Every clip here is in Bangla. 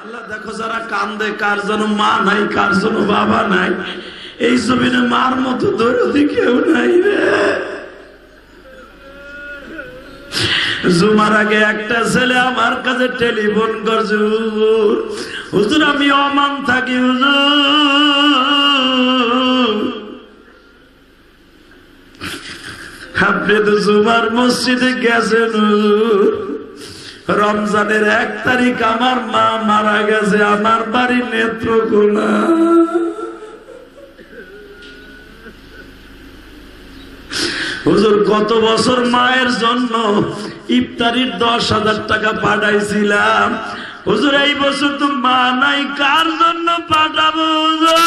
আল্লাহ দেখো যারা কান্দে, কার জন্য মা নাই, কার জন্য বাবা নাই, এই জমিনে মার মতো দরদি কেউ নাই রে। জুমার আগে একটা ছেলে আমার কাছে টেলিফোন করছে হুজুর, আমি অমান থাকি, হুজুর। আপনি তো জুমার মসজিদে গেছেন, হুজুর। রমজানের এক তারিখ আমার মা মারা গেছে, আমার বাড়ি নেত্রকোনা হুজুর, গত বছর মায়ের জন্য ইফতারির দশ হাজার টাকা পাঠাইছিলাম হুজুর, এই বছর তো মা নাই, কার জন্য পাঠাবো হুজুর?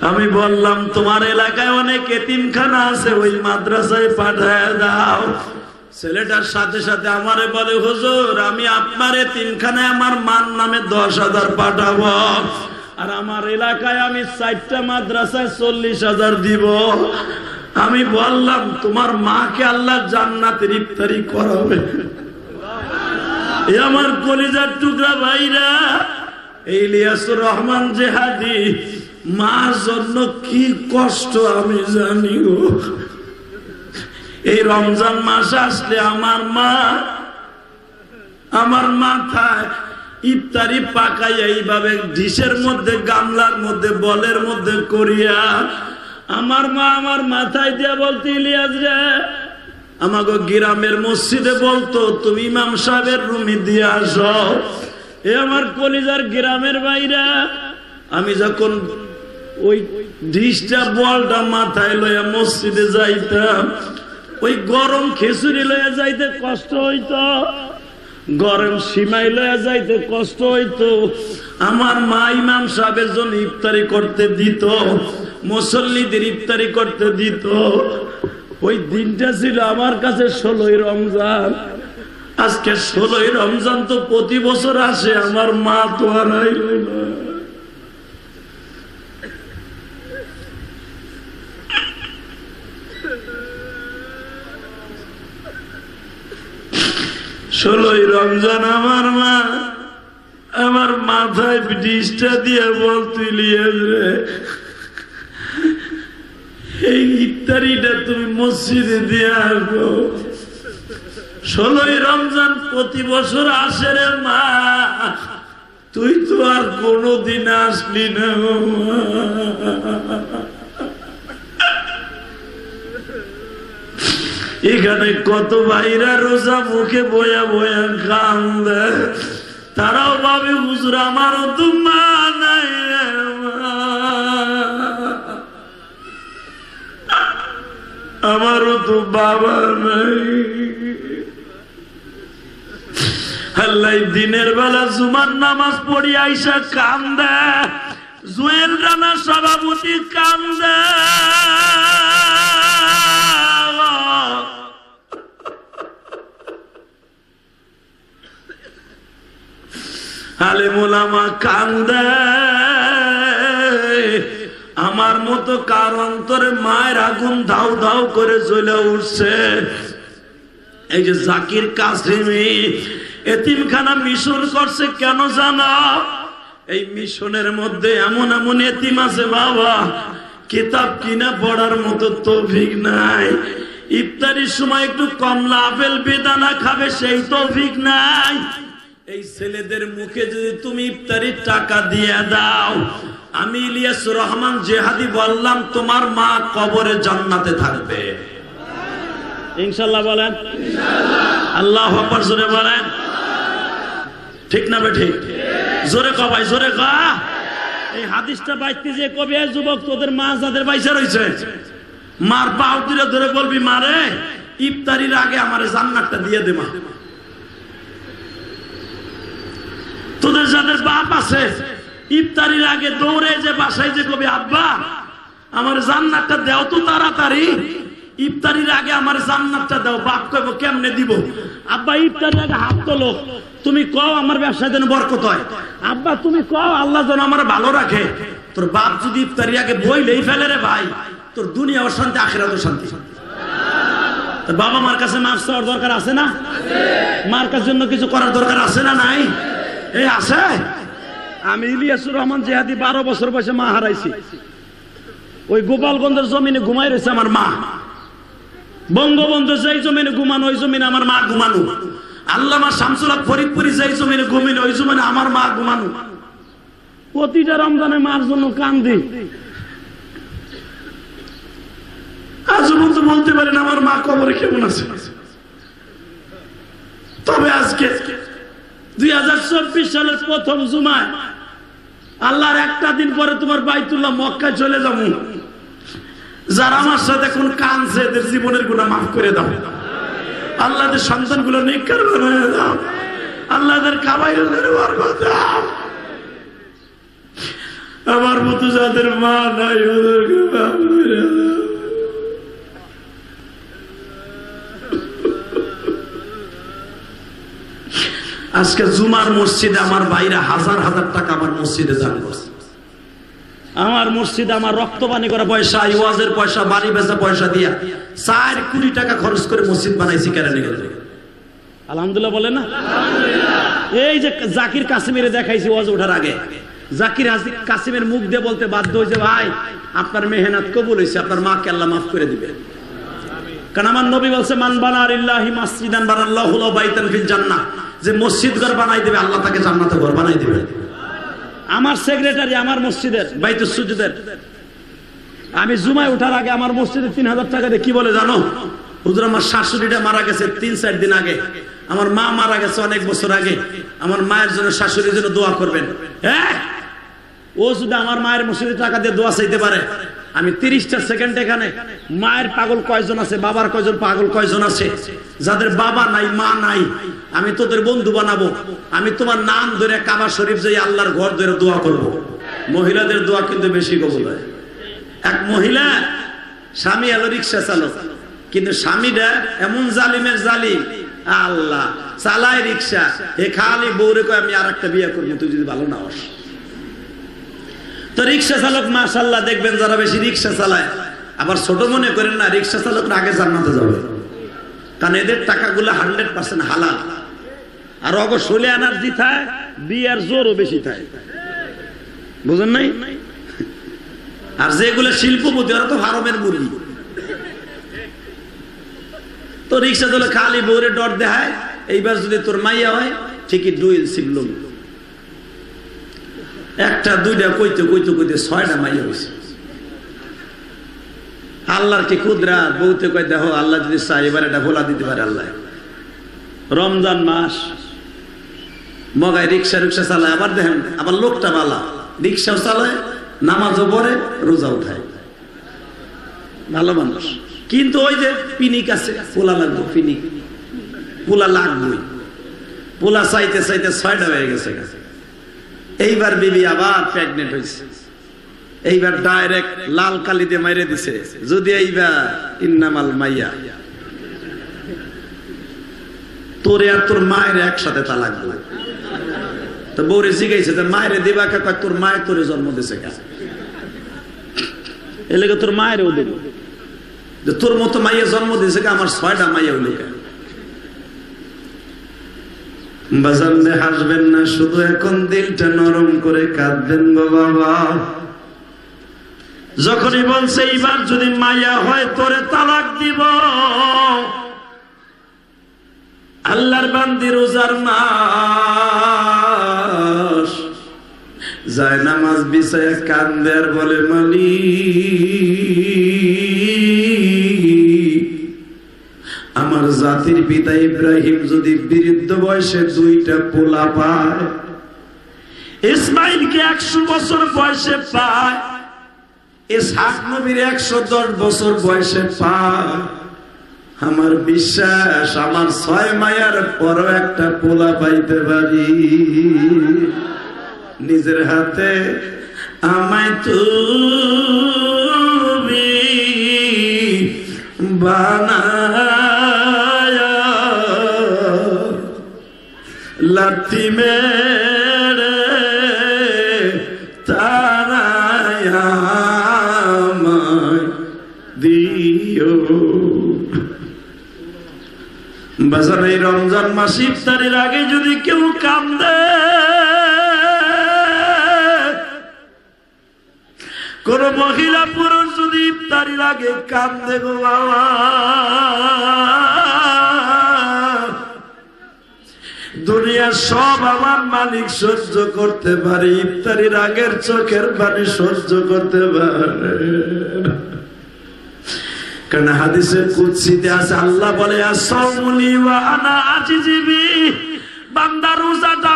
আমি বললাম, তোমার এলাকায় অনেক এতিমখানা আছে, ওই মাদ্রাসায় পাঠায় দাও। ছেলেটার সাথে সাথে আমারে বলে, হুজুর, আমি আপনার এতিমখানায় আমার মান নামে দশ হাজার পাঠাবো আর আমার এলাকায় আমি চারটা মাদ্রাসায় চল্লিশ হাজার দিব। আমি বললাম, তোমার মাকে আল্লাহ জান্নাতের ইফতারি করাবে। আমার কলিজার টুকরা ভাইরা ইলিয়াসুর রহমান জেহাদি মার জন্য কি কষ্ট আমি জানি এই রমজান মাস আসলে আমার মা, আমার মাথায় ইফতারি পাকাই এইভাবে ডিশের মধ্যে, গামলার মধ্যে, বলের মধ্যে করিয়া আমার মা আমার মাথায় দিয়া বলতে, ইলিয়াস রে আমাকে গ্রামের মসজিদে বলতো, তুমি ইমাম সাহেবের রুমে দিয়ে আসো। এ আমার কলিজার গ্রামের বাইরা, আমি যখন ওই ডিশটা বলটা মাথায় লইয়া মসজিদে যাইতাম। ওই গরম খেসুরি লইয়া যাইতে কষ্ট হইত। গরম সীমাই লইয়া যাইতে কষ্ট হইতো। আমার মা ইমাম সাহেবের জন্য ইফতারি করতে দিত, মুসল্লিদের ইফতারি করতে দিত। ওই দিনটা ছিল আমার কাছে ষোলোই রমজান। আজকে ষোলোই রমজান তো প্রতি বছর আসে, আমার মা তো আর ষোলোই রমজান আমার মা, আমার মাথায় ডিসটা দিয়ে বল তুই রে এই ইত্যাদিটা তুমি মসজিদে দিয়ে আসব। ষোলোই রমজান প্রতি বছর আসে রে মা, তুই তো আর কোনোদিন আসলি না গো মা। এখানে কত ভাইরা রোজা মুখে বয়া বয়া কান্দে। তারাও ভাবে, হুজুর, আমারও তো নাই আমারও তো বাবা নাই। আল্লাহ দিনের বেলা জুমার নামাজ পড়ি আইসা কান্দে। জুয়েল রানা সভাপতি কান্দে। আলেমুলামা কান্দে। আমার মতো কার অন্তরে মায়ের আগুন ধাউ ধাউ করে চলে উঠছে? এই যে জাকির কাসিমি এতিমখানা মিশন করছে কেন জানা? এই মিশনের মধ্যে এমন এমন এতিম আছে বাবা, কিতাব কিনা পড়ার মতো তৌফিক নাই। ইফতারির সময় একটু কমলা আপেল বেদানা খাবে, সেই তৌফিক নাই। এই ছেলেদের মুখে যদি তুমি ইফতারির টাকা দিয়ে দাও, আমি ইলিয়াস রহমান জেহাদি বললাম, তোমার মা কবরে জান্নাতে থাকবে। ইনশাল্লাহ বলেন। আল্লাহ জোরে বলেন। ঠিক না বে ঠিক? জোরে ক ভাই, জোরে ক। এই হাদিসটা বাইতে যে কবি যুবক তোদের মা যাদের বাইসা রইছে, মার পাও তুলে ধরে বলবি, মারে, ইফতারির আগে আমার জান্নাতটা দিয়ে দে মা। তোদের যাদের বাপ আছে, ইফতারির আগে দৌড়ে যে বাসায় যে কবি, আব্বা, আমার জান্নাতটা দেও তো তাড়াতাড়ি। ইফতারির আগে আমার জান্নাতটা দাও, বাপ কইব, কেমনে দিব? আব্বা, ইফতারির আগে হাত তোলো। তুমি কও আমার ব্যবসায় যেন বরকত হয়। আব্বা, তুমি কও আল্লাহ যেন আমার ভালো রাখে। তোর বাপ যদি ইফতারির আগে বইলেই ফেলে রে ভাই, তোর দুনিয়াও শান্তি, আখেরাতও শান্তি। তো বাবা মার কাছে মাফ চাওয়ার দরকার আছে না? মার কাছে জন্য কিছু করার দরকার আছে না নাই? এই আছে? আমি ইলিয়াসুর রহমান জেহাদি বারো বছর বয়সে মা হারাইছি। ওই গোপালগঞ্জের জমিনে ঘুমাই রয়েছে আমার মা। বঙ্গবন্ধু যেই জমিনে ঘুমানো, ওই জমিনে আমার মা ঘুমানো। আল্লামা শামসুল্লাহ ফরিদপুরি যেই জমিনে ঘুমিনে ওই জমিনে আমার মা ঘুমানো। প্রতিটা রমজানে মার জন্য কান্দি। আজ পর্যন্ত বলতে পারেন আমার মা কবরে কেমন আছে। তবে আজকে দুই হাজার চব্বিশ সালের প্রথম জুমায় আল্লাহর একটা দিন পরে তোমার বাইতুল্লাহ মক্কায় চলে যাব। যারা আমার সাথে এখন কানছে এদের জীবনের গুণা মাফ করে দাও। আল্লাহদের সন্তানগুলো আল্লাহদের আমার মতো যাদের মা নাই দাও। আজকে জুমার মসজিদে আমার বাইরে হাজার হাজার টাকা আমার মসজিদে দান করছে। আমার মসজিদে আমার রক্তপানি করা পয়সা, ইওয়াজের পয়সা, বাড়ি বেচা পয়সা দিয়া চার কোটি টাকা খরচ করে মসজিদ বানাইছি কেরানি গেলে আলহামদুলিল্লাহ বলে না? এই যে জাকির কাশ্মীরে দেখাইছি ওয়াজ ওঠার আগে। জাকির কাসিমের মুখ দিয়ে বলতে বাধ্য হয়েছে, ভাই, আপনার মেহনত কবুল হয়েছে, আপনার মাকে আল্লাহ মাফ করে দিবে কারণ আমার নবী বলছে, মান বানার ইল্লাহি মাসজিদান বানাল্লাহু লাহু বাইতান ফিল জান্নাহ। যে মসজিদ ঘর বানাই দিবে, আল্লাহ তাকে জান্নাতে ঘর বানাই দিবে। আমার সেক্রেটারি আমার মসজিদের বাইতুল সুজুদের। আমি জুমায় ওঠার আগে আমার মসজিদে তিন হাজার টাকা দিয়ে কি বলে জানো? হুজুর, আমার শাশুড়িটা মারা গেছে তিন, চার দিন আগে। আমার মা মারা গেছে অনেক বছর আগে। আমার মায়ের জন্য শাশুড়ির জন্য দোয়া করবেন। হ্যাঁ? ও যদি আমার মায়ের মসজিদে টাকা দিয়ে দোয়া চাইতে পারে আমি তিরিশটা সেকেন্ড এখানে, মায়ের পাগল কয়জন আছে, বাবার কয়জন পাগল কয়জন আছে? যাদের বাবা নাই, মা নাই, আমি তোদের বন্ধু বানাবো। আমি তোমার নাম ধরে কাবা শরীফ যাই আল্লাহর ঘর ধরে দোয়া করব। মহিলাদের দোয়া কিন্তু বেশি কবল হয়। এক মহিলা স্বামী এলো রিক্সা চালক, কিন্তু স্বামীটা এমন জালিমের জালিম। আল্লাহ, চালায় রিক্সা। এ খালি বউরে কয়, আমি আর একটা বিয়ে করব, তুই যদি ভালো না হস। তো রিক্সা চালক মাশাল্লাহ দেখবেন যারা বেশি রিক্সা চালায়। আবার ছোট মনে করেন না, রিক্সা চালকরা আগে জান্নাতে যাবে। কারণ এদের টাকাগুলো হান্ড্রেড পার্সেন্ট হালাল। আর অগ ষোলে আনার জি থায়, বিয়ার জোরও বেশি থায়। বুঝেন নাই? আর যেগুলো শিল্পপতি, ওরা তো হারমের মুরগি। তো রিক্সা চলে খালি বউরে ডর দেখায়, এইবার যদি তোর মাইয়া হয়, ঠিকই ডুইল শিবলুম একটা, দুইটা, কইতে কইতে কইতে ছয়টা মাইয়া হয়েছে আল্লাহর কি কুদরা বউতে কয়, দেখো, আল্লাহ যদি চাই এবার এটা ভোলা দিতে পারে আল্লাহ। রমজান মাস, মগায় রিক্সা রিক্সা চালায়, আবার দেখেন, আবার লোকটা বালা। রিক্সাও চালায়, নামাজও পড়ে রোজা উঠায়। ভালো মানুষ। কিন্তু ওই যে পিনিক আছে, পোলা লাগবে, পিনিক। পোলা লাগবে পোলা চাইতে চাইতে ছয়টা হয়ে গেছে এইবার বিবি আবার প্রেগনেন্ট হয়েছে এইবার ডাইরেক্ট লাল কালি দিয়ে মাইরে দিছে। যদি এইবার ইন্নামাল মাইয়া। তোরে আর তোর মায়ের একসাথে তালাক দিল তো বৌরে জিগাইছে যে মায়েরে দিবা কে? কয়, তোর মায়ের তোরে জন্ম দিছে কে? এলাকা তোর মায়েরও দেব। যে তোর মতো মাইয়া জন্ম দিয়েছে আমার ছয়টা মাইয়া হইল বাজানলে হাসবেন না, শুধু এখন দিলটা নরম করে কাঁদবেন বাবা। যখনই বলছে, এইবার যদি মাইয়া হয়, তোরে তালাক দিব। আল্লাহর বান্দি রোজার মাস। যায় নামাজ বিছায় আর বলে মালি আমার জাতির পিতা ইব্রাহিম যদি বৃদ্ধ বয়সে দুইটা পোলা পায়, ইসমাইলকে একশো বছর বয়সে পায় নবীর একশো দশ বছর বয়সে পায়। আমার বিশ্বাস, আমার ছয় মায়ার একটা পোলা পাইতে পারি। নিজের হাতে আমায় তুমি বানায়া লাথি মেরে তারায় দিও। বাজার এই রমজান মাস ইফতারের আগে যদি কেউ কান্দে, কোন মহিলা পুরুষ যদি ইফতারির আগে কান্দে গো বাবা। দুনিয়ার সব আমার মালিক সহ্য করতে পারে। ইফতারির আগের চোখের পানি সহ্য করতে পারে। কারণ হাদিসে কুৎসিতে আছে, আল্লাহ বলে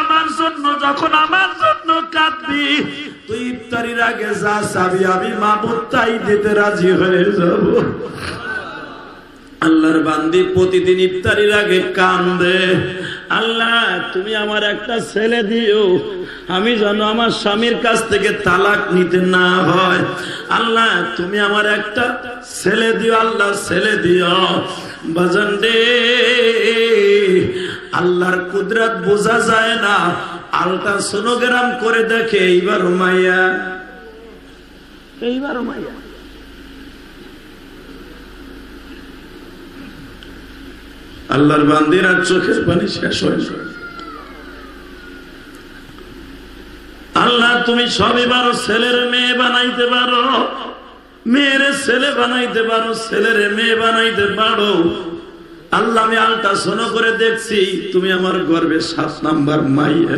আমার জন্য আমার জন্য যা চাবি তাই দিতে রাজি হয়ে যাব। আল্লাহর বান্দি প্রতিদিন ইফতারির আগে কান্দে। আল্লাহ, তুমি আমার একটা ছেলে দিও। আমি যেন আমার স্বামীর কাছ থেকে তালাক নিতে না হয়। আল্লাহ, তুমি আমার একটা ছেলে দিও আল্লাহ ছেলে দিও। বাজান রে, আল্লাহর কুদরত বোঝা যায় না। আলটা সোনোগ্রাম করে দেখে, এইবার মাইয়া এইবার মাইয়া আল্লাহর বান্দির আর চোখের পানি শেষ হয়। আল্লাহ, তুমি সবই পারো ছেলের মেয়ে বানাইতে পারো। মেয়ের ছেলে বানাইতে পারো, ছেলের মেয়ে বানাইতে পারো। আল্লাহ, আমি আলটা শোনো করে দেখছি, তুমি আমার গর্বে সাত নাম্বার মাইয়া।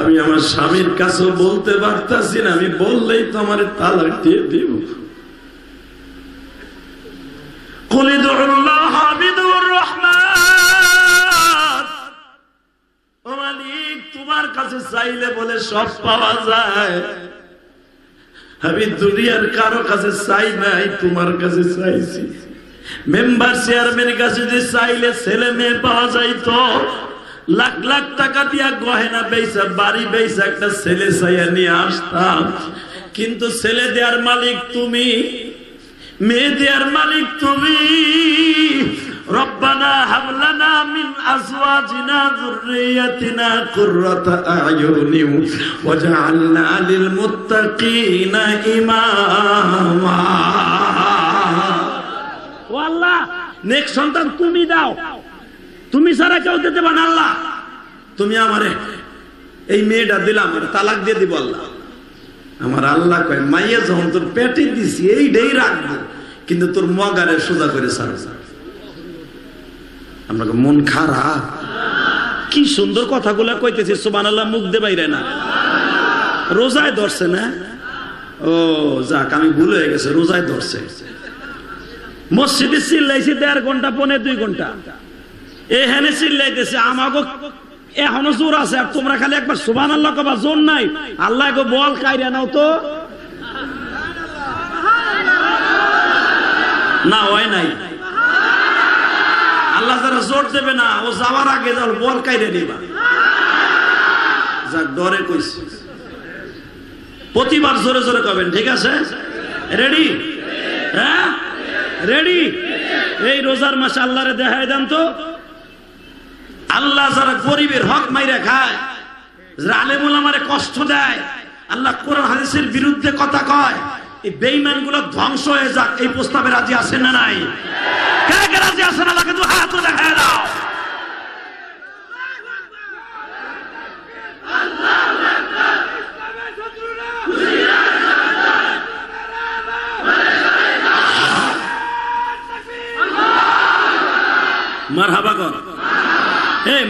আমি আমার স্বামীর কাছে বলতে পারতাছি না, আমি বললেই তো আমার তালাক দিয়ে দিব। তোমার কাছে চাইলে বলে সব পাওয়া যায়। আমি দুনিয়ার কারও কাছে চাই নাই, তোমার কাছে চাইছি। মেম্বার চেয়ারম্যানের কাছে যে চাইলে ছেলে মেয়ে পাওয়া যাইতো, লাখ লাখ টাকা দিয়া গহেনা বেচা বাড়ি বেচা একটা ছেলে চাইয়া নিয়ে আসতাম। কিন্তু ছেলে দেওয়ার মালিক তুমি। মেয়ে দেওয়ার মালিক তুমি। রব্বানা হাবলানা মিন আজওয়াজিনা যুররিয়াতিনা কুররাতা আয়ুনি ওয়াজআলনা লিল মুত্তাকিনা ইমামা। ও আল্লাহ সন্তান তুমি দাও। তুমি ছাড়া কেউ দিতে পারেন আল্লাহ। তুমি আমারে এই মেয়েটা দিলাম তালাক দিয়ে দিব আল্লাহ। আমার আল্লাহ কয়, মাইয়া, যখন তোর পেটে দিছি এইটাই রাখব। কিন্তু তোর মগারে সোজা করে সার আপনাকে মন খারাপ? কি সুন্দর কথাগুলা কইতেছে সুবান আল্লাহ মুখ দে বাইরে না। রোজায় ধরছে না? ও, যাক, আমি ভুল হয়ে গেছে, রোজায় ধরছে। মসজিদে চিল্লাইছি দেড় ঘণ্টা, পনে দুই ঘণ্টা। এখানে চিল্লাইতেছে আমাকে এখনও জোর আছে, আর তোমরা খালি একবার সুবান আল্লাহ কবা, জোর নাই। আল্লাহ বল কাইরা নাও তো। না, হয় নাই। আল্লাহ যারা জোর দেবে না, ও যাওয়ার আগে যাও, বল কাইরে নিবা যাক, ডরে কইছি। প্রতিবার জোরে জোরে কবেন, ঠিক আছে? রেডি হ্যাঁ? রেডি এই রোজার মাসে আল্লাহরে দেখায় দেন তো। আল্লাহ যারা গরিবের হক মাইরা খায়, যারা আলেমুল আমারে কষ্ট দেয়, আল্লাহ কোরআন হাদিসের বিরুদ্ধে কথা কয় এই বেঈমানগুলো ধ্বংস হয়ে যাক, এই প্রস্তাবে রাজি আছেন না নাই? কে কে রাজি আছেন আল্লাহকে দু হাত দেখায় দাও।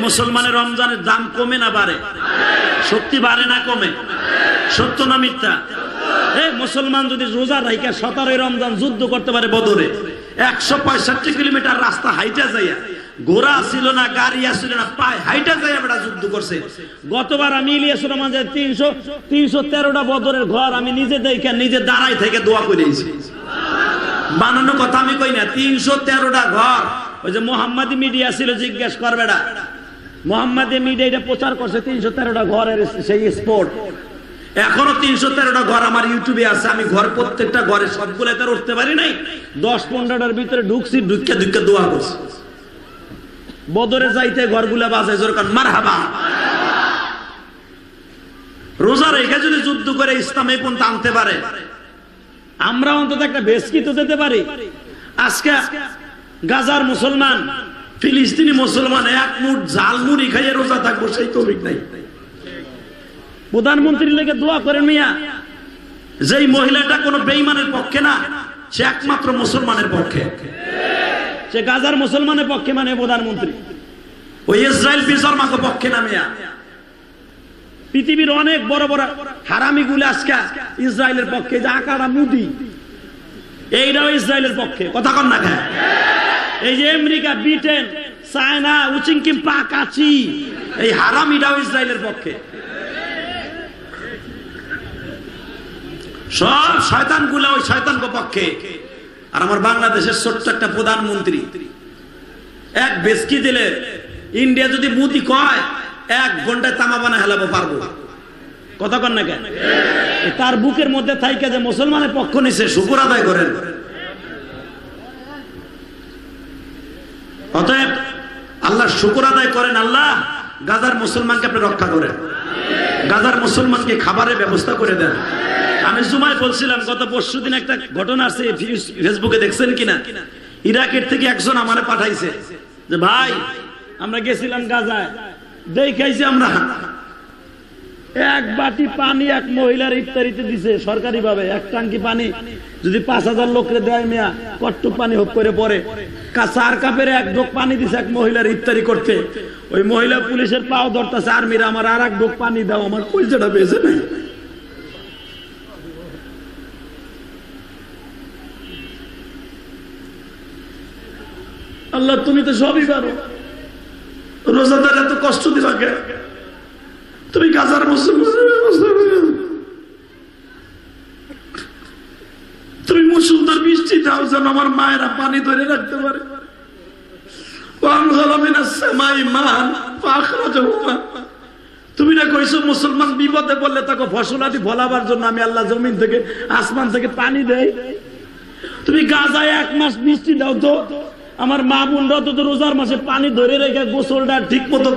মুসলমানের রমজানের দাম কমে না বাড়ে? সত্যি বাড়ে না কমে? সত্য না মিথ্যা? এই মুসলমান, যদি রোজা রাইকা সতেরোই রমজান যুদ্ধ করতে পারে বদরে, একশো পঁয়ষট্টি কিলোমিটার রাস্তা হাইটা যাইয়া, ঘোড়া ছিল না, গাড়ি আসছিল না, পায় হাইটা যাইয়া বেটা যুদ্ধ করছে। গতবার আমি ইলিয়াস রহমান যে তিনশো তিনশো তেরোটা বদরের ঘর আমি নিজে দেখে, নিজে দাঁড়াই থেকে দোয়া করেছি বানানো কথা আমি কই না, তিনশো তেরোটা ঘর, ওই যে মোহাম্মদী মিডিয়া ছিল, জিজ্ঞেস করবে না মোহাম্মদী মিডিয়া এটা প্রচার করছে, তিনশো তেরোটা ঘরের সেই স্পোর্ট এখনও তিনশো তেরোটা ঘর আমার ইউটিউবে আছে। আমি ঘর প্রত্যেকটা ঘরে সবগুলো তো উঠতে পারি নাই। দশ পনেরোটার ভিতরে ঢুকছি, ঢুকে ঢুকে দোয়া করছি। বদরে যাইতে ঘরগুলা বাজে জোরকান মার হাবা রোজা রেখে যদি যুদ্ধ করে ইসলাম পন্থা আনতে পারে, আমরা অন্তত একটা বেশকি তো দিতে পারি। আজকে গাজার মুসলমান, ফিলিস্তিনি মুসলমান এক মুঠ জাল মুড়ি খাইয়ে রোজা থাকব, সেই তৌফিক নাই। প্রধানমন্ত্রীর লেগে দোয়া করেন মিয়া, যেই মহিলাটা কোনো বেইমানের পক্ষে না, সে একমাত্র মুসলমানের পক্ষে। সে গাজার মুসলমানের পক্ষে মানে প্রধানমন্ত্রী। ওই ইসরায়েল বিজর্মাকে পক্ষে না মিয়া। পৃথিবীর অনেক বড় বড় হারামি গুলো আজকে ইসরায়েলের পক্ষে যে আকারা মুদি, এইটাও ইসরায়েলের পক্ষে। কথা কন না এই যে আমেরিকা, ব্রিটেন, চায়না, উচিংকিম পা কাচি এই হারামিটাও ইসরায়েলের পক্ষে। সব শয়তানগুলা ওই শয়তান পক্ষে। আর আমার বাংলাদেশের ছোট্ট একটা প্রধানমন্ত্রী। এক বেসকি দিলে ইন্ডিয়া যদি মুদি কয় এক ঘন্টায় তামা বানা হেলাবো পারব। কথা কন না কেন? তার বুকের মধ্যে থাইকে যে মুসলমানের পক্ষ নিছে শুকুর আদায় করেন। অতএব আল্লাহ শুকুর আদায় করেন আল্লাহ। গাজার মুসলমানকে আপনি রক্ষা করেন। গাজার মুসলমানকে খাবারের ব্যবস্থা করে দেন। আমি জুমায় বলছিলাম, গত পরশু দিন একটা ঘটনা আছে ফেসবুকে দেখছেন কিনা? ইরাকের থেকে একজন আমারে পাঠাইছে যে, ভাই, আমরা গেছিলাম গাজায়, দেখাইছি আমরা। এক বাটি পানি এক মহিলার ইফতারিতে দিছে সরকারি ভাবে এক টাঙ্কি পানি, যদি পাঁচ হাজার লোকরে দেয় মিয়া, কট্টু পানি হোক করে পরে। চার কাপের এক ডোক পানি দিছে এক মহিলার ইফতারি করতে। ওই মহিলা পুলিশের পাও ধরতেছে, আর্মিরা, আমার আর এক ডোক পানি দাও, আমার কলজাটা বেঁচে নাই। আল্লাহ, তুমি তো সবই পারো। রোজাদার এত কষ্ট দিবা কে? তুমি গাজার মুসলমানের ব্যবস্থা করে দাও। তুমি মুসলমান বৃষ্টি দাও যেন আমার মায়েরা পানি ধরে রাখতে পারে। তুমি না কইছো মুসলমান বিপদে পড়লে তাকে ফসলাটি ফলাবার জন্য আমি আল্লাহ জমিন থেকে, আসমান থেকে পানি দেই। তুমি গাজায় এক মাস বৃষ্টি দাও তো, আমার মা বোনরা তো রোজার মাসে পানি ধরে রেখে গোসলটা ঠিক মতো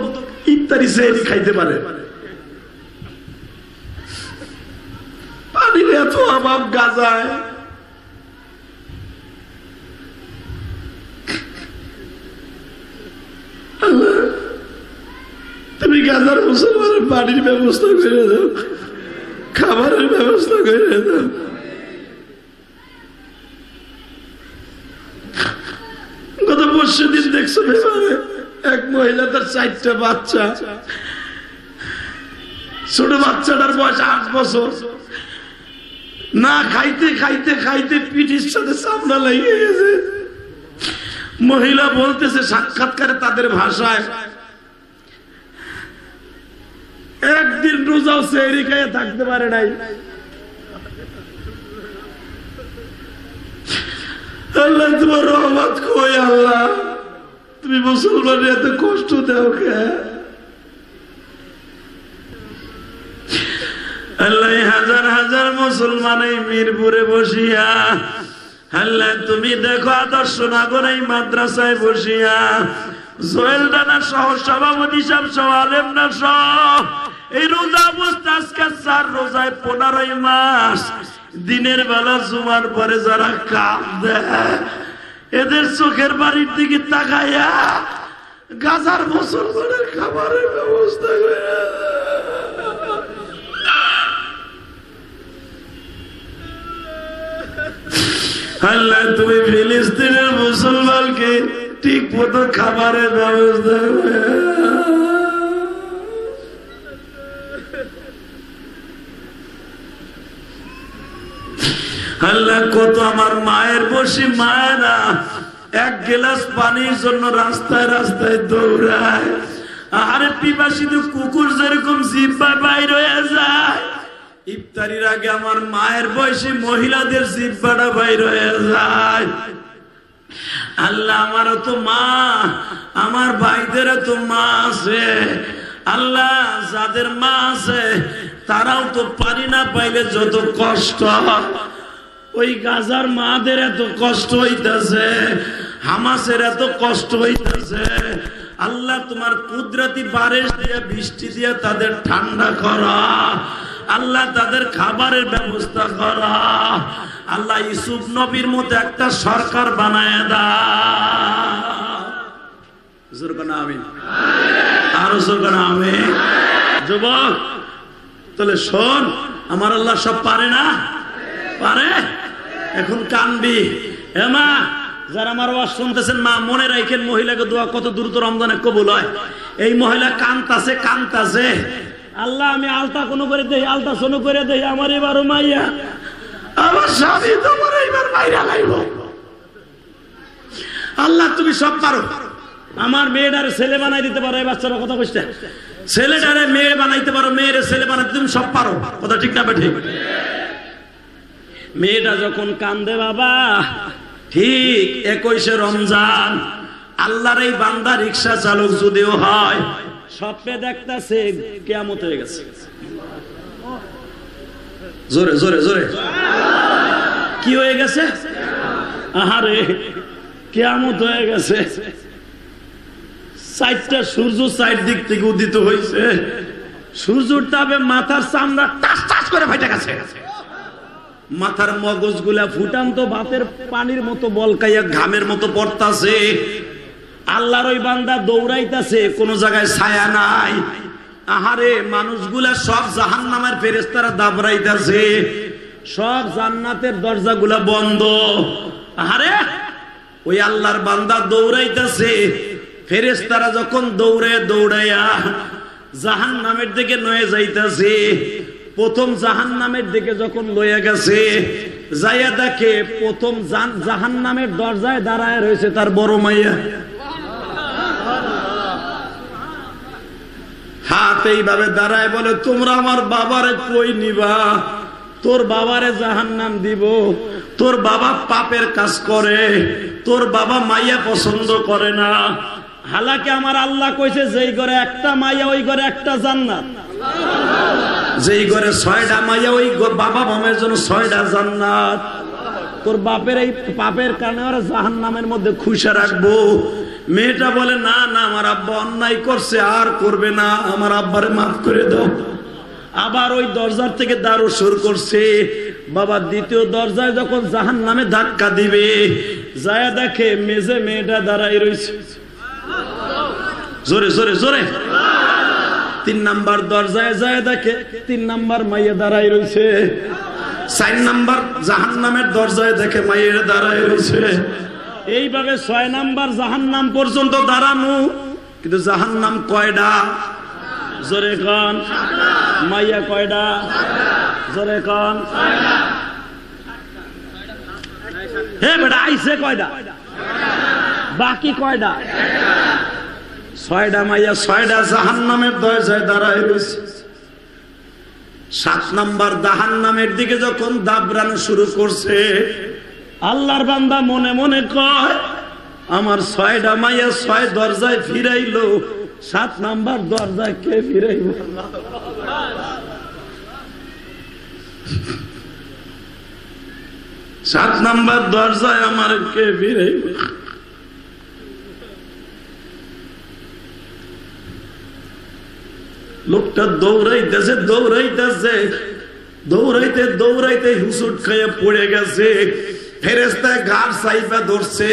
ইত্যাদি সে খাইতে পারে। পানির এত অভাব গাজায়। তুমি গাজার মুসলমানের পানির ব্যবস্থা করে দাও। খাবারের ব্যবস্থা করে দাও। গত পরশু দিন দেখছ এক মহিলা তার চারটা বাচ্চা। ছোট বাচ্চাটার বয়স আট বছর। না খাইতে খাইতে খাইতে পিঠির সাথে সামনা লেগে গেছে। মহিলা বলতেছে, সাক্ষাৎকারে তাদের ভাষায় একদিন রোজাও সেহরি খাইয়ে থাকতে পারে নাই। আল্লাহ, তোমার রহমত কই আল্লাহ? তুমি মুসলমানের এত কষ্ট কে? আল্লাহ হাজার হাজার মুসলমান এই মিরপুরে বসিয়া, আল্লাহ, তুমি দেখো আদর্শ নাগর এই মাদ্রাসায় বসিয়া, জোয়েল ডানা সহ সভাপতি সাহেব সহ আলেম না সহ এই রোজা অবস্থা আজকে চার রোজায় পনেরোই মাস দিনের বেলা জুমার পরে যারা কাম দেয় এদের চোখের বাড়ির দিকে তাকাইয়া গাজার মুসলমানের খাবারের ব্যবস্থা করে তুমি ফিলিস্তিনের মুসলমানকে ঠিক মতো খাবারের ব্যবস্থা করে আল্লাহ কত আমার মায়ের বসি মায়েরা। এক গ্লাস পানির জন্য রাস্তায় রাস্তায় দৌড়ায়। আরে পিপাসিত কুকুর যেরকম জিব্বা বাইর হয়ে যায়। ইফতারির আগে আমার মায়ের বয়সী মহিলাদের জিব্বাটা বাইর হয়ে যায়। আল্লাহ আমারও তো মা, আমার ভাইদেরও তো মা আছে। আল্লাহ যাদের মা আছে, তারাও তো পানি না পাইলে যত কষ্ট ওই গাজার মাদের এত কষ্ট হইতেছে, হামাসের এত কষ্ট হইতেছে। আল্লাহ তোমার কুদরতি বারিশ দিয়ে, বৃষ্টি দিয়ে তাদের ঠান্ডা করা। আল্লাহ তাদের খাবারের ব্যবস্থা করা। আল্লাহ ইসুফ নবীর মতো একটা সরকার বানায় দা। আরও আমি যুবক, তাহলে শোন, আমার আল্লাহ সব পারে না? পারে? এখন কানবি। হে মা, যারা আমার ওয়াজ শুনতেছেন, মা, মনে রাখেন মহিলাকে দোয়া কত দ্রুত রমজানে কবুল হয়। এই মহিলা কান্তাছে কান্তাছে। আল্লাহ, আমি আলতা কোনো করে দেই, আলতা সোনো করে দেই, আমার এবারও মাইয়া। আমার স্বামী তোমার এইবার মাইরা লাইব। আল্লাহ, তুমি সব পারো। আমার মেয়েটারে ছেলে বানাই দিতে পারো, এই বাচ্চারা কথা বুঝতে ছেলেটারে মেয়ে বানাইতে পারো, মেয়ের ছেলে বানাইতে তুমি সব পারো। কথা ঠিক না বেঠে মেয়েটা যখন কান্দে বাবা, ঠিক একুশে রমজান, আল্লাহর এই বান্দা রিক্সা চালক যদিও হয়, স্বপ্নে দেখতেছে কেমত হয়ে গেছে। জোরে জোরে জোরে। কি হয়ে গেছে? আহারে কেমত হয়ে গেছে। চারটা সূর্য চার দিক থেকে উদিত হয়েছে সূর্যর তাপে মাথার চামড়া টাস টাস করে ফাইটা গেছে। মাথার মগজগুলা ফুটান্ত ভাতের পানির মতো বলকাইয়া ঘামের মতো পড়তাছে। আল্লাহর ওই বান্দা দৌড়াইতাছে, কোন জায়গায় ছায়া নাই। আহারে, মানুষগুলা সব জাহান নামের ফেরেস্তারা দাবড়াইতাছে। সব জান্নাতের দরজাগুলা বন্ধ। আহারে, ওই আল্লাহর বান্দা দৌড়াইতাছে। ফেরেস্তারা যখন দৌড়ে দৌড়াইয়া জাহান নামের দিকে নয়ে যাইতাছে প্রথম জাহান নামের দিকে যখন লইয়া গেছে, যাইয়া দেখে প্রথম জাহান নামের দরজায় দাঁড়ায় রয়েছে তার বড় মাইয়া। হাত এইভাবে দাঁড়ায় বলে, তোমরা আমার বাবারে কই নিবা? তোর বাবারে জাহান নাম দিব। তোর বাবা পাপের কাজ করে। তোর বাবা মাইয়া পছন্দ করে না। হালাকে আমার আল্লাহ কইছে, যেই ঘরে একটা মাইয়া, ওই ঘরে একটা জান্নাত। যেই ঘরে ছয়টা মাইয়া, ওই বাবা মামের জন্য ছয়টা জান্নাত। তোর বাপের এই পাপের কারণে ওরা জাহান নামের মধ্যে খুশে রাখব। মেয়েটা বলে, না না, আমার আব্বা অন্যায় করছে, আর করবে না, আমার আব্বারে মাফ করে দাও। আবার ওই দরজার থেকে দারু শুরু করছে। বাবা দ্বিতীয় দরজায় যখন জাহান নামে ধাক্কা দিবে, যায় দেখে মেজে মেয়েটা দাঁড়াই রয়েছে। জোরে জোরে জোরে। তিন নাম্বার দরজায় যায় দেখে, তিন নাম্বার মাইয়ে দাঁড়াই রয়েছে চার নাম্বার জাহান নামের দরজায় দেখে মাইয়ের দাঁড়াই রয়েছে এইভাবে ছয় নাম্বার জাহান নাম পর্যন্ত দাঁড়ানো, কিন্তু জাহান নাম কয়ডা? জোরে কন। মাইয়া কয়ডা? জোরে কন। হে বেটা আইসে কয়ডা? বাকি কয়ডা? ছয়টা মাইয়া ছয়টা জাহান নামের দরজায় দাঁড়ায় রয়েছে। সাত নাম্বার নামের দিকে যখন শুরু করছে, আল্লাহর বান্দা মনে মনে কয়, আমার ছয়টা মাইয়া ছয় দরজায় ফিরাইলো, সাত নাম্বার দরজায় কে ফিরাইব? সাত নাম্বার দরজায় আমার কে ফিরাইব? লোকটা দৌড়াইতেছে দৌড়াইতেছে। দৌড়াইতে দৌড়াইতে হুসুট খাইয়া পড়ে গেছে। ফেরেস্তায় ঘাট সাইপা ধরছে।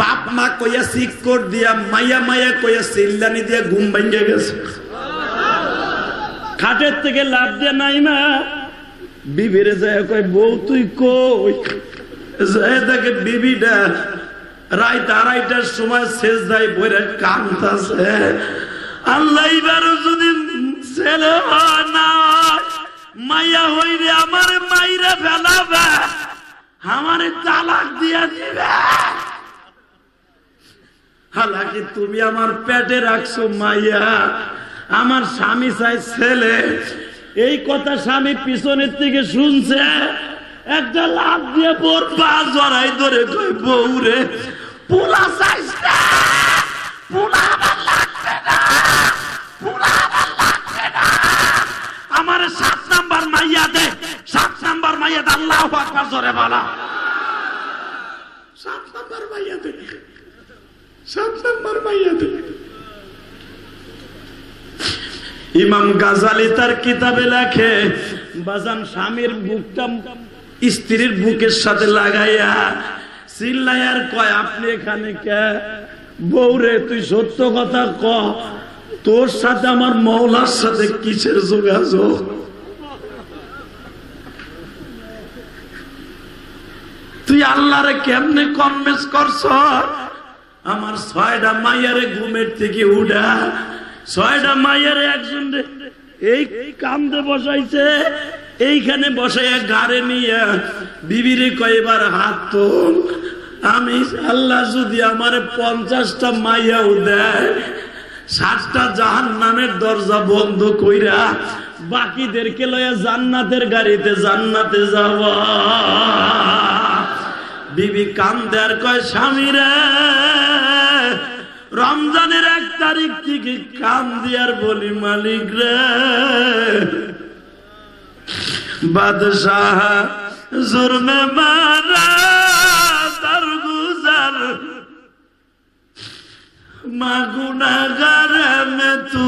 বাপ মা কইয়া সিকর দিয়া, মাইয়া মাইয়া কইয়া সিল্লানি দিয়া ঘুম ভাঙ্গে গেছে। খাটের থেকে লাভ দিয়ে নাই না বিবিরে যায় কই বউ, তুই কই? যায় দেখে বিবিটা রাইত আড়াইটার সময় শেষ দেয় বইরে কান্দাছে আল্লাহ এবারও যদি মাইয়া হইলে আমার মাইরা ফেলাবে। আমার তালাক দিয়ে দিবে। হালাকি তুমি আমার পেটে রাখছো মাইয়া। আমার স্বামী চাই ছেলে। এই কথা স্বামী পিছনের থেকে শুনছে। একটা লাভ দিয়ে বোর পা জড়াই ধরে কই চাইস না। পোলা আমার লাগবে না। পোলা আমার লাগবে না আমার সাত নাম্বার মাইয়া দে সাত নাম্বার মাইয়া আল্লাহ আকবার, জোরে বলা। সাত নাম্বার মাইয়া সাত নাম্বার মাইয়া ইমাম গাজালি তার কিতাবে লেখে, বাজান স্বামীর বুকটা স্ত্রীর বুকের সাথে লাগাইয়া চিল্লাইয়ার কয়, আপনি এখানে কে? বৌরে তুই সত্য কথা ক। তোর সাথে আমার মৌলার সাথে কিসের যোগাযোগ? তুই আল্লাহরে কেমনে কনভেন্স করছ? আমার ছয়টা মাইয়ারে ঘুমের থেকে উঠা। ছয়টা মাইয়ারে একজন এই কান্দে বসাইছে। এইখানে বসাইয়া গাড়ে নিয়ে বিবিরে কয়েবার হাত তো আমি আল্লাহ যদি আমার পঞ্চাশটা মাইয়াও দেয় ষাটটা জাহান নামের দরজা বন্ধ কইরা বাকিদেরকে লইয়া জান্নাতের গাড়িতে জান্নাতে যাওয়া। বিবি কান্দার কয়, স্বামী রে, রমজানের এক তারিখ থেকে কান্দি আর বলি মালিক রে। বাদশাহ জুরমে মারা তার গুজার। মাগুনাগার মে তু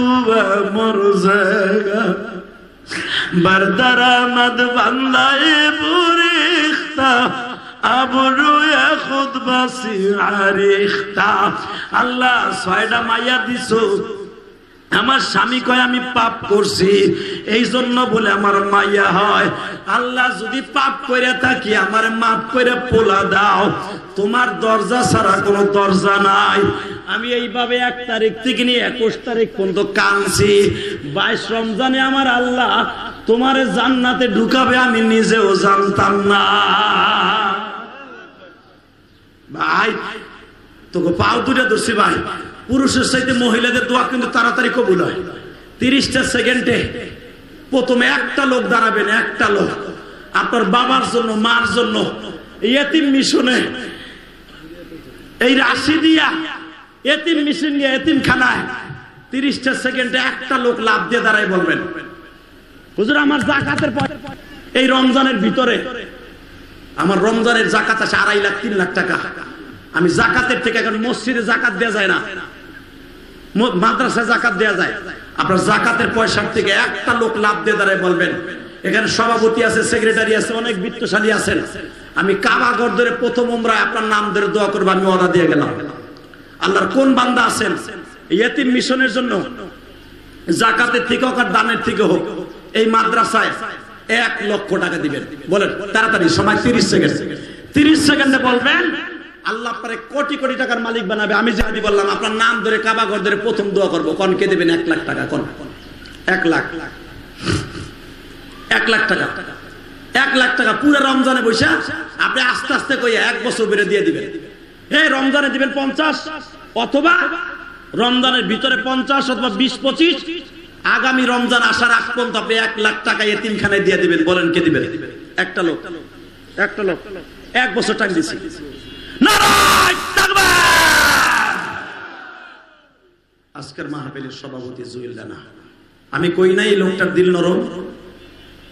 মর জায়গা। বারদারামদ বান্দায় পুরিখতা আবরুয়া খুদ আরিখতা আল্লাহ, ছয়টা মাইয়া দিছো। আমার স্বামী কয়, আমি পাপ করছি। এই জন্য বলে আমার মাইয়া হয়। আল্লাহ যদি পাপ করে থাকি, আমার মাপ করে পোলা দাও। তোমার দরজা ছাড়া কোনো দরজা নাই। আমি এইভাবে এক তারিখ থেকে নিয়ে একুশ তারিখ পর্যন্ত কানছি বাইশ রমজানে আমার আল্লাহ তোমার জান্নাতে ঢুকাবে আমি নিজেও জানতাম না। ভাই, তোকে পাও দুটা ধরছি ভাই। পুরুষের সাথে মহিলাদের দোয়া কিন্তু তাড়াতাড়ি কবুল হয়। তিরিশটা সেকেন্ডে প্রথমে একটা লোক দাঁড়াবেন, একটা লোক। আপনার বাবার জন্য, মার জন্য, এতিম মিশনে। এই রাশি দিয়া এতিম মিশন নিয়ে এতিম খানায় তিরিশটা সেকেন্ডে একটা লোক লাভ দিয়ে দাঁড়ায় বলবেন। হুজুর, আমার জাকাতের এই রমজানের ভিতরে আমার রমজানের জাকাত আছে আড়াই লাখ, তিন লাখ টাকা। আমি জাকাতের থেকে এখন মসজিদে জাকাত দেওয়া যায় না। ম- মাদ্রাসায় জাকাত দেওয়া যায়। আপনার জাকাতের পয়সার থেকে একটা লোক লাভ দিয়ে দাঁড়ায় বলবেন, এখানে সভাপতি আছে, সেক্রেটারি আছে, অনেক বিত্তশালী আছেন। আমি কাবাগর ধরে প্রথম উমরায় আপনার নাম ধরে দোয়া করব, আমি অর্ডার দিয়ে গেলাম। আল্লাহর কোন বান্দা আছেন? ইয়েতিম মিশনের জন্য। জাকাতের থেকে হোক আর দানের থেকে হোক, এই মাদ্রাসায় এক লক্ষ টাকা দিবেন। বলেন, তাড়াতাড়ি, সময় তিরিশ সেকেন্ড। তিরিশ সেকেন্ডে বলবেন, আল্লাহ পরে কোটি কোটি টাকার মালিক বানাবে। আমি যদি বললাম, আপনার নাম ধরে কাবা ঘর ধরে প্রথম দোয়া করব। কন, কে দেবেন? এক লাখ টাকা, কোন? এক লাখ। এক লাখ টাকা। এক লাখ টাকা, পুরো রমজানে বসে আপনি আস্তে আস্তে কই এক বছর বেড়ে দিয়ে দিবেন। এই রমজানে দিবেন পঞ্চাশ, অথবা রমজানের ভিতরে পঞ্চাশ অথবা বিশ, পঁচিশ আগামী রমজান আসার আগ পর্যন্ত আপনি এক লাখ টাকা এতিমখানায় দিয়ে দিবেন। বলেন, কে দিবেন? একটা লোক। একটা লোক। এক বছর টাইম দিছি। আজকের মাহফিলের সভাপতি জুয়েল রানা। আমি কই নাই লোকটার দিল নরম?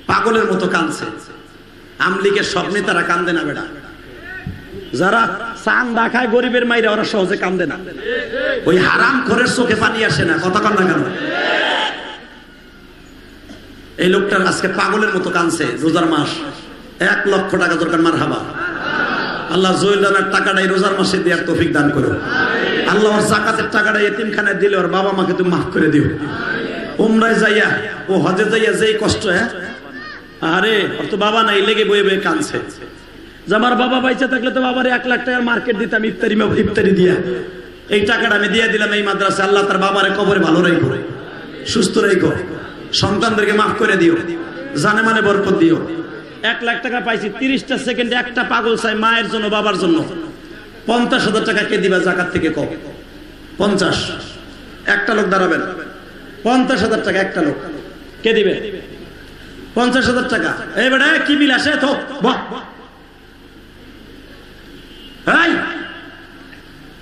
পাগলের মতো কানছে আমলিকের স্বপ্নে তারা কান্দে না বেড়া। যারা চান দেখায় গরিবের মাইরে ওরা সহজে কান্দে না। ওই হারাম করে চোখে পানি আসে না। কথা কন না কেন? এই লোকটার আজকে পাগলের মতো কানছে রোজার মাস। এক লক্ষ টাকা দরকার মার হাবা আল্লাহ জহির রানার টাকাটা রোজার মাসে দেওয়ার তৌফিক দান করো আল্লাহ ওর জাকাতের টাকাটা এতিমখানায় দিলে ওর বাবা মাকে তুমি মাফ করে দিও। উমরায় যাইয়া, ও হজে যাইয়া যেই কষ্ট হ্যাঁ? আরে, ওর তো বাবা নাই, লেগে বয়ে বয়ে কানছে। যে আমার বাবা বাইচা থাকলে তো বাবার এক লাখ টাকার মার্কেট দিতাম, ইফতারি ইফতারি দিয়া। এই টাকাটা আমি দিয়ে দিলাম এই মাদ্রাসা আল্লাহ তার বাবারে কবরে ভালো রাখো সুস্থ রাখো সন্তানদেরকে মাফ করে দিও। জানে মানে বরকত দিও। এক লাখ টাকা পাইছি, তিরিশটা সেকেন্ডে একটা পাগল চাই মায়ের জন্য, বাবার জন্য। পঞ্চাশ হাজার টাকা কে দিবা জাকাত থেকে কম পঞ্চাশ। একটা লোক দাঁড়াবেন। পঞ্চাশ হাজার টাকা একটা লোক। কে দিবে? পঞ্চাশ হাজার টাকা। এই বেটা, কি বিল আসে? তো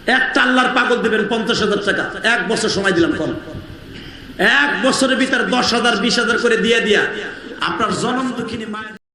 একটা আল্লাহর পাগল দিবেন পঞ্চাশ হাজার টাকা। এক বছর সময় দিলাম কম এক বছরের ভিতরে দশ হাজার বিশ হাজার করে দিয়ে দিয়া। আপনার জনম দুঃখিনী মায়ের